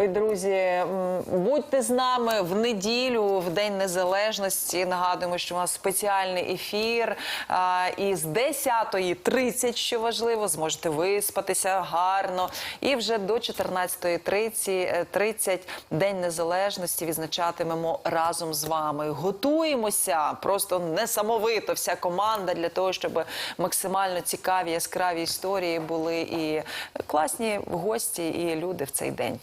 Ой, друзі, будьте з нами в неділю, в День Незалежності. Нагадуємо, що у нас спеціальний ефір. І з 10.30, що важливо, зможете виспатися гарно. І вже до 14.30 30 День Незалежності відзначатимемо разом з вами. Готуємося просто несамовито. Вся команда для того, щоб максимально цікаві, яскраві історії були і класні гості, і люди в цей день.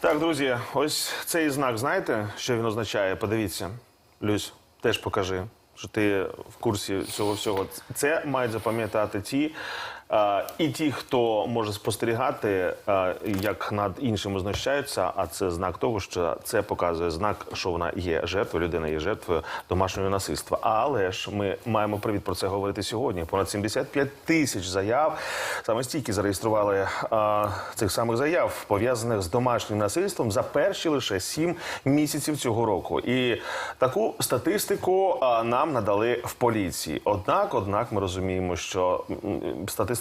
Так, друзі, ось цей знак, знаєте, що він означає? Подивіться. Люсь, теж покажи, що ти в курсі цього всього. Це мають запам'ятати ті. А, і ті, хто може спостерігати, як над іншими знущаються, а це знак того, що це показує знак, що вона є жертвою, людина є жертвою домашнього насильства. Але ж ми маємо привід про це говорити сьогодні. Понад 75 тисяч заяв саме стільки зареєстрували а, цих самих заяв, пов'язаних з домашнім насильством за перші лише 7 місяців цього року. І таку статистику нам надали в поліції. Однак, однак, ми розуміємо, що м,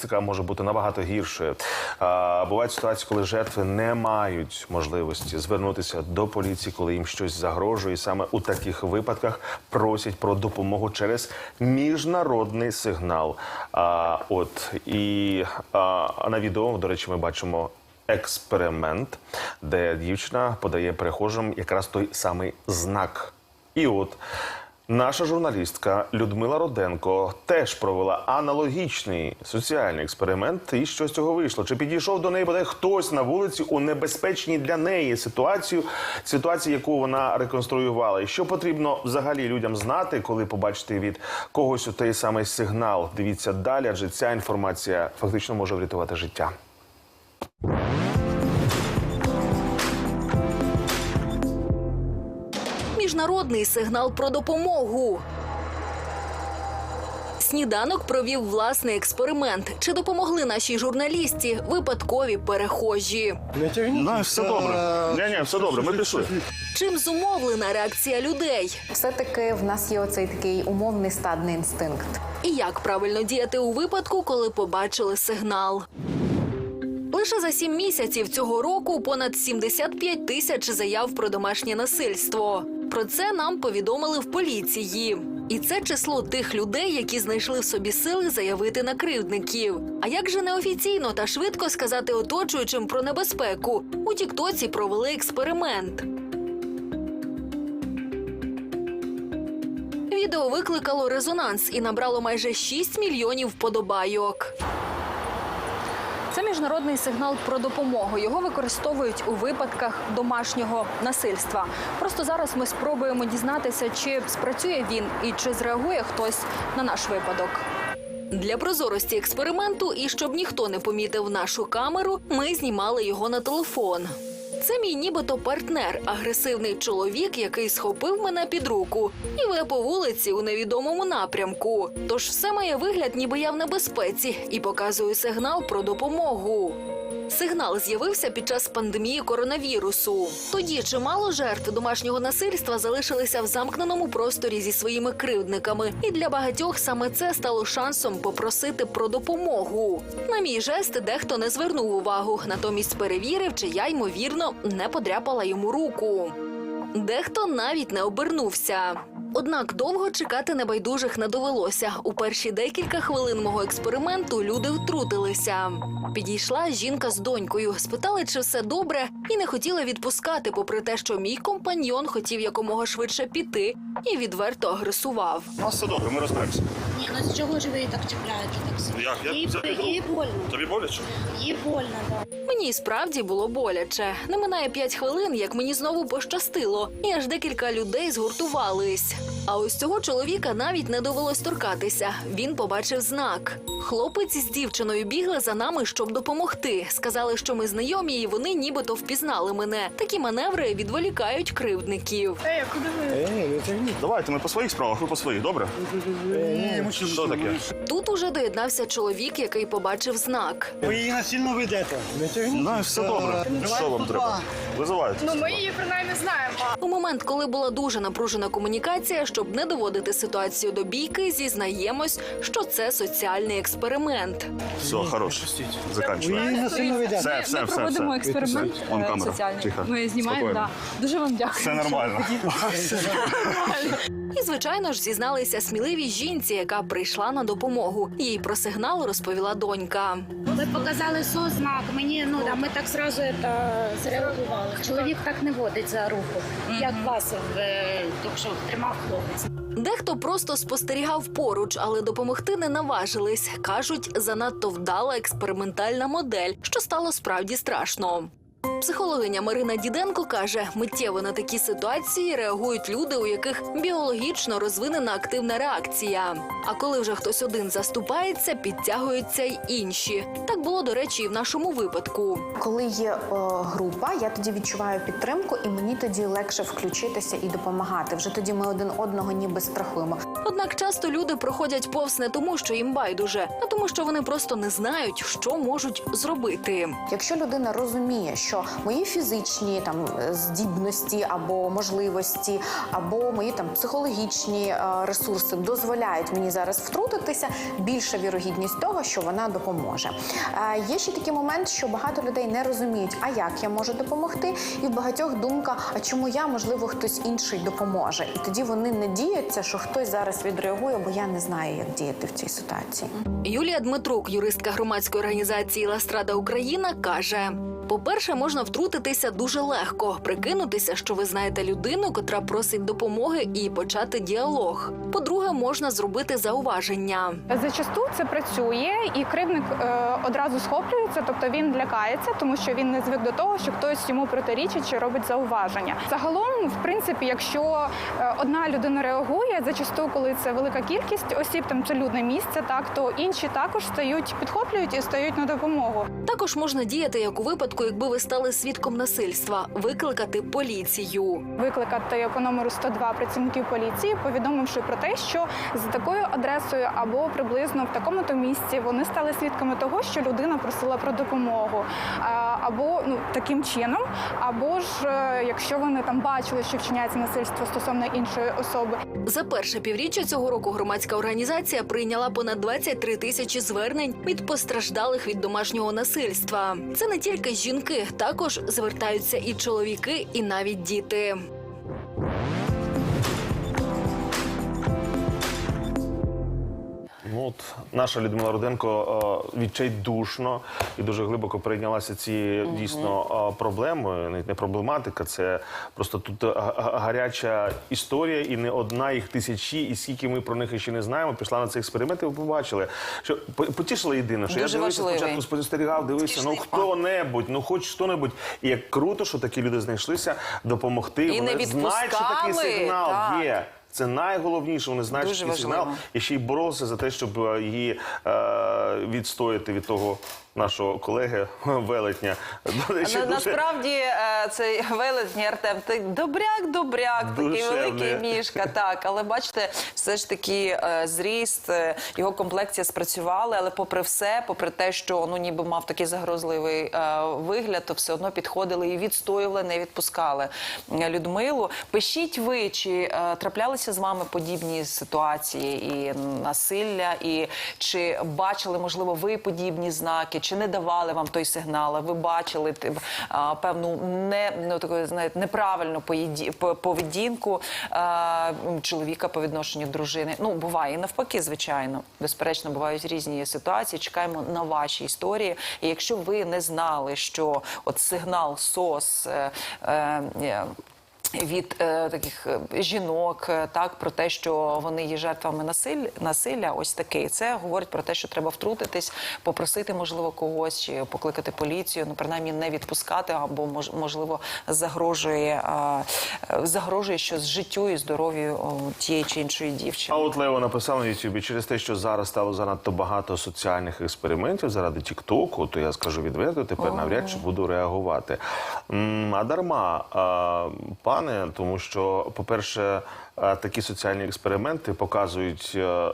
статистика може бути набагато гіршою. А, бувають ситуації, коли жертви не мають можливості звернутися до поліції, коли їм щось загрожує. І саме у таких випадках просять про допомогу через міжнародний сигнал. А, от і а, на відео, до речі, ми бачимо. Експеримент, де дівчина подає перехожим якраз той самий знак. І от наша журналістка Людмила Роденко теж провела аналогічний соціальний експеримент. І що з цього вийшло? Чи підійшов до неї бодай хтось на вулиці у небезпечній для неї ситуацію, ситуацію, яку вона реконструювала? І що потрібно взагалі людям знати, коли побачите від когось у той самий сигнал? Дивіться далі, адже ця інформація фактично може врятувати життя. Міжнародний сигнал про допомогу. Сніданок провів власний експеримент. Чи допомогли нашій журналісті випадкові перехожі? Ну, все добре. Ні, ні, все добре. Ми пішли. Чим зумовлена реакція людей? Все-таки в нас є оцей такий умовний стадний інстинкт. І як правильно діяти у випадку, коли побачили сигнал? Лише за сім місяців цього року понад 75 тисяч заяв про домашнє насильство. Про це нам повідомили в поліції. І це число тих людей, які знайшли в собі сили заявити на кривдників. А як же неофіційно та швидко сказати оточуючим про небезпеку? У Тіктоці провели експеримент. Відео викликало резонанс і набрало майже 6 мільйонів вподобайок. Це міжнародний сигнал про допомогу. Його використовують у випадках домашнього насильства. Просто зараз ми спробуємо дізнатися, чи спрацює він і чи зреагує хтось на наш випадок. Для прозорості експерименту і щоб ніхто не помітив нашу камеру, ми знімали його на телефон. Це мій нібито партнер, агресивний чоловік, який схопив мене під руку і веде по вулиці у невідомому напрямку. Тож все має вигляд, ніби я в небезпеці, і показую сигнал про допомогу. Сигнал з'явився під час пандемії коронавірусу. Тоді чимало жертв домашнього насильства залишилися в замкненому просторі зі своїми кривдниками, і для багатьох саме це стало шансом попросити про допомогу. На мій жест дехто не звернув увагу, натомість перевірив, чи я ймовірно не подряпала йому руку. Дехто навіть не обернувся. Однак довго чекати небайдужих не довелося. У перші декілька хвилин мого експерименту люди втрутилися. Підійшла жінка з донькою, спитали, чи все добре, і не хотіла відпускати, попри те, що мій компаньйон хотів якомога швидше піти і відверто агресував. У все добре, ми розберемося. З чого ж ви її так чіпляєте? Так сильно? Як? Я їй, гру? їй больно. Тобі боляче? Їй больно, так. Мені і справді було боляче. Не минає п'ять хвилин, як мені знову пощастило, і аж декілька людей згуртувались. А ось цього чоловіка навіть не довелось торкатися. Він побачив знак. Хлопець з дівчиною бігли за нами, щоб допомогти. Сказали, що ми знайомі, і вони нібито впізнали мене. Такі маневри відволікають кривдників. Давайте ми по своїх справах, ви по своїх, добре? Що таке? Тут уже доєднався чоловік, який побачив знак. Ви її насильно ведете. Ну, все добре. Що вам треба? Визивайте. Ну, ми її принаймні знаємо. У момент, коли була дуже напружена комунікація, щоб не доводити ситуацію до бійки, зізнаємось, що це соціальний експеримент. Все, хорош. Заканчуємо. ведете. Все, все, Ми все. проводимо все. експеримент Вон е, камера. соціальний. Тихо. Ми знімаємо. Спокійно. Да. Дуже вам дякую. Все нормально. І, звичайно ж, зізналися сміливій жінці, яка прийшла на допомогу. Їй про сигнал розповіла донька. Ви показали сознак, мені ну да, ми так зразу это зреагували. Чоловік так не водить за руку, як вас е, що тримав хлопець. Дехто просто спостерігав поруч, але допомогти не наважились. кажуть, занадто вдала експериментальна модель, що стало справді страшно. Психологиня Марина Діденко каже, миттєво на такі ситуації реагують люди, у яких біологічно розвинена активна реакція. А коли вже хтось один заступається, підтягуються й інші. Так було, до речі, і в нашому випадку. Коли є е, група, я тоді відчуваю підтримку, і мені тоді легше включитися і допомагати. Вже тоді ми один одного ніби страхуємо. Однак часто люди проходять повз не тому, що їм байдуже, а тому, що вони просто не знають, що можуть зробити. Якщо людина розуміє, що мої фізичні там е, здібності або можливості, або мої там психологічні е, ресурси дозволяють мені зараз втрутитися, більша вірогідність того, що вона допоможе. Е, Є ще такий момент, що багато людей не розуміють, а як я можу допомогти, і в багатьох думка, а чому я, можливо, хтось інший допоможе. І тоді вони не діються, що хтось зараз відреагує, бо я не знаю, як діяти в цій ситуації. Юлія Дмитрук, юристка громадської організації Ластрада Україна, каже: по-перше, можна втрутитися дуже легко, прикинутися, що ви знаєте людину, котра просить допомоги, і почати діалог. По-друге, можна зробити зауваження. Зачасту це працює, і кривник е, одразу схоплюється, тобто він лякається, тому що він не звик до того, що хтось йому протирічить чи робить зауваження. Загалом, в принципі, якщо е, одна людина реагує, зачасту, коли це велика кількість осіб, там це людне місце, так то інші також стають, підхоплюють і стають на допомогу. Також можна діяти як у випадку, якби ви стали свідком насильства, викликати поліцію. викликати по номеру 102 працівників поліції, повідомивши про те, що за такою адресою або приблизно в такому то місці вони стали свідками того, що людина просила про допомогу, або ну таким чином, або ж е, якщо вони там бачили, що вчиняється насильство стосовно іншої особи, За перше півріччя цього року громадська організація прийняла понад 23 тисячі звернень від постраждалих від домашнього насильства. Це не тільки жінки, також звертаються і чоловіки, і навіть діти. Ну, от наша Людмила Руденко е, відчайдушно і дуже глибоко прийнялася цією дійсно е, проблемою. Не проблематика, це просто тут е, гаряча історія, і не одна їх тисячі, і скільки ми про них ще не знаємо. Пішла на цей експеримент, і ви побачили, що по- потішило єдине, що Дуже я дивився важливий. спочатку спостерігав, дивився, ну хто-небудь, ну хоч хто-небудь. І як круто, що такі люди знайшлися допомогти. І не Вони знають, що такий сигнал так. є. Це найголовніше. Вони знають, Дуже що такий сигнал і ще й боролися за те, щоб е, її е, відстояти від того нашого колеги велетня. На, насправді е, цей велетній Артем, ти добряк, добряк, такий великий мішка. Так, але бачите, все ж таки е, зріст, е, його комплекція спрацювали, але попри все, попри те, що ну ніби мав такий загрозливий вигляд, то все одно підходили і відстоювали, не відпускали Людмилу. Пишіть ви, чи траплялися з вами подібні ситуації і насилля, і чи бачили, можливо, ви подібні знаки, чи не давали вам той сигнал, а ви бачили а, певну не ну таку знаєте неправильну поїді- по- поведінку а, чоловіка по відношенню дружини. Ну буває і навпаки, звичайно. Безперечно, бувають різні ситуації. Чекаємо на ваші історії. І якщо ви не знали, що от сигнал СОС. Е, е, від е, таких е, жінок, е, так про те, що вони є жертвами насиль, насилля, ось такий. Це говорить про те, що треба втрутитись, попросити, можливо, когось чи покликати поліцію, ну принаймні не відпускати, або мож, можливо загрожує е, загрожує щось життю і здоров'ю тієї чи іншої А дівчини. от Лео написав на Ютубі через те, що зараз стало занадто багато соціальних експериментів заради Тіктоку, то я скажу відверто, тепер навряд чи буду реагувати. М, А дарма, а, пане, тому що, по-перше, такі соціальні експерименти показують е,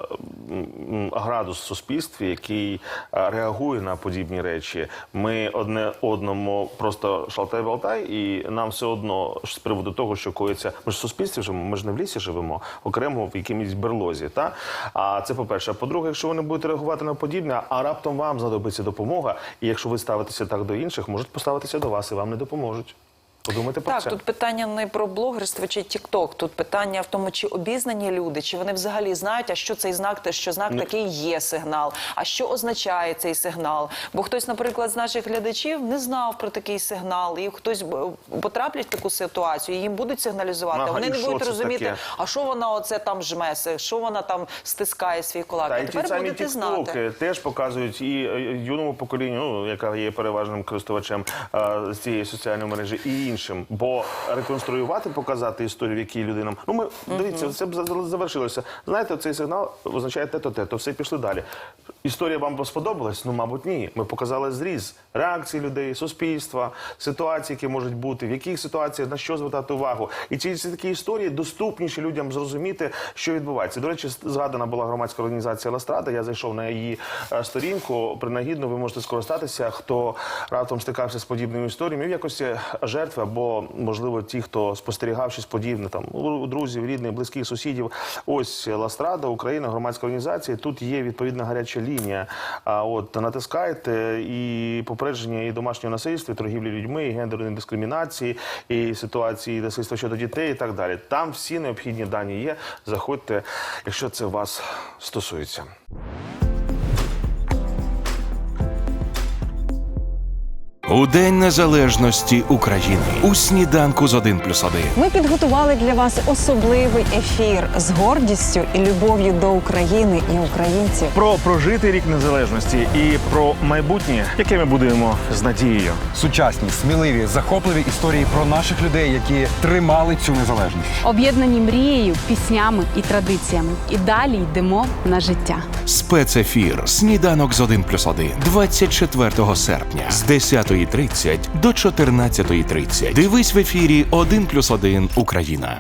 градус в суспільстві, який е, реагує на подібні речі. Ми одне одному просто шалтай-балтай, і нам все одно з приводу того, що коїться. Ми ж в суспільстві живемо, ми ж не в лісі живемо, окремо в якомусь берлозі. Та? А це по-перше. А по-друге, якщо ви не будете реагувати на подібне, а раптом вам знадобиться допомога, і якщо ви ставитеся так до інших, можуть поставитися до вас і вам не допоможуть. Подумайте про Так, це. тут питання не про блогерство чи тікток. Тут питання в тому, чи обізнані люди, чи вони взагалі знають, а що цей знак, що знак такий є сигнал, а що означає цей сигнал. Бо хтось, наприклад, з наших глядачів не знав про такий сигнал, і хтось потраплять в таку ситуацію, і їм будуть сигналізувати. Ага, вони не будуть розуміти, таке? а що вона оце там жме, що вона там стискає свій кулак. Та а і тепер самі будете знати. теж показують і е, юному поколінню, ну, яка є переважним користувачем з цієї соціальної мережі, і іншим. Бо реконструювати, показати історію, в якій людина. Ну, ми дивіться, це б за- завершилося. Знаєте, цей сигнал означає те-то, те-то, все пішли далі. Історія вам сподобалась? Ну, мабуть, ні. Ми показали зріз реакції людей, суспільства, ситуації, які можуть бути, в яких ситуаціях на що звертати увагу. І ці, ці такі історії доступніші людям зрозуміти, що відбувається. До речі, згадана була громадська організація Ластрада. Я зайшов на її е, сторінку. Принагідно, ви можете скористатися, хто раптом стикався з подібними історіями в якості жертви, або можливо ті, хто спостерігав щось подібне, там друзів, рідних, близьких сусідів. Ось Ластрада, Україна, громадська організація. Тут є відповідна гаряча лінія. А от натискайте і попередження і домашнього насильства, і торгівлі людьми, і гендерної дискримінації, і ситуації насильства щодо дітей, і так далі. Там всі необхідні дані є. Заходьте, якщо це вас стосується. У День Незалежності України у сніданку з 1 плюс 1. Ми підготували для вас особливий ефір з гордістю і любов'ю до України і українців. Про прожитий рік незалежності і про майбутнє, яке ми будуємо з надією. Сучасні, сміливі, захопливі історії про наших людей, які тримали цю незалежність. об'єднані мрією, піснями і традиціями. І далі йдемо на життя. Спецефір Сніданок з 1 плюс 1 24 серпня з 10.30 до 14.30. Дивись в ефірі 1 плюс 1 Україна.